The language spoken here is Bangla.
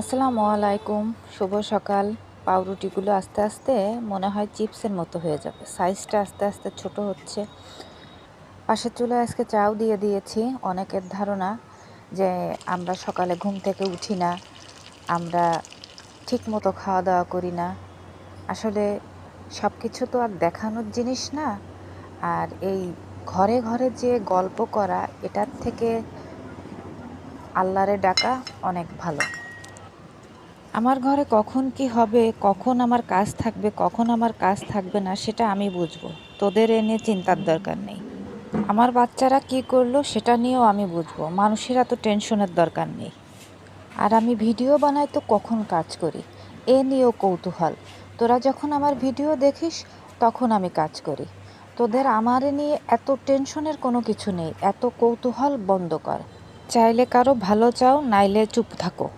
আসসালামু আলাইকুম। শুভ সকাল। পাউরুটিগুলো আস্তে আস্তে মনে হয় চিপসের মতো হয়ে যাবে। সাইজটা আস্তে আস্তে ছোট হচ্ছে। পাশের চুলায় আজকে চাও দিয়ে দিয়েছি। অনেকের ধারণা যে আমরা সকালে ঘুম থেকে উঠি না, আমরা ঠিক মতো খাওয়া দাওয়া করি না। আসলে সব কিছু তো আর দেখানোর জিনিস না। আর এই ঘরে ঘরে যে গল্প করা, এটার থেকে আল্লাহরে ডাকা অনেক ভালো। আমার ঘরে কখন কি হবে, কখন আমার কাজ থাকবে, কখন আমার কাজ থাকবে না, সেটা আমি বুঝব। তোদের এ নিয়ে চিন্তার দরকার নেই। আমার বাচ্চারা কি করল, সেটা নিয়েও আমি বুঝব। মানুষের এত টেনশনের দরকার নেই। আর আমি ভিডিও বানাই তো কখন কাজ করি? এ নিয়েও কৌতূহল। তোরা যখন আমার ভিডিও দেখিস, তখন আমি কাজ করি। তোদের আমার নিয়ে এত টেনশনের কোনো কিছু নেই, এত কৌতূহল বন্ধ কর। চাইলে কারও ভালো চাও, নাইলে চুপ থাকো।